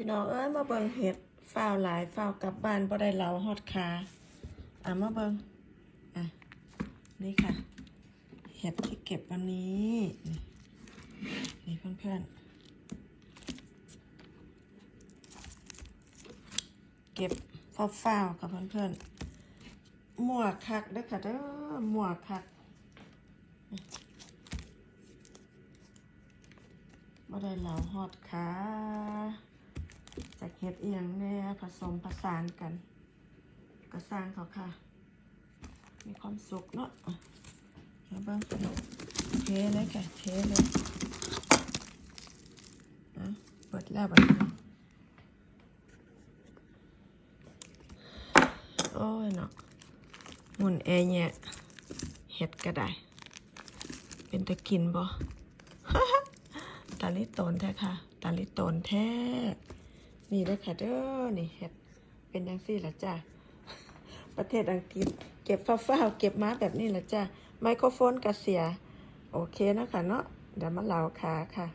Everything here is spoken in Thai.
พี่น้องเอ้ยมาเบิงเห็ดฝ้าวหลายฝ้าวกลับบ้านบ่ได้เหลาฮอดคาอะมาเบิงอะนี่ค่ะ เห็ดที่เก็บวันนี้ นี่เพื่อนๆ เก็บฝ้าวๆกับเพื่อนๆหมวกคักเด้อค่ะเด้อหมวกคักบ่ได้เหลาฮอดขาจา เห็ดเอียงแน่ผสมผสานกันก็สร้างเขาค่ะ มีความสุขเนาะเดี๋ยวเบิ่งเทเลยค่ะเทเลยอะเปิดแล้วบัดนี้โอ้ยเนาะหมุนแอร์เนี่ยเห็ดก็ได้ เป็นตะกินบ่ตาลิโตนแท้ค่ะ ตาลิโตนแท้ นี่เลยค่ะเด้อนี่เห็ดเป็นยังสี่ละจ้ะประเทศอังกฤษเก็บฟ้าๆเก็บมาแบบนี้ละจ้ะไมโครโฟนกระเสีย โอเคนะคะเนาะเดี๋ยวมาเล่าค่ะค่ะ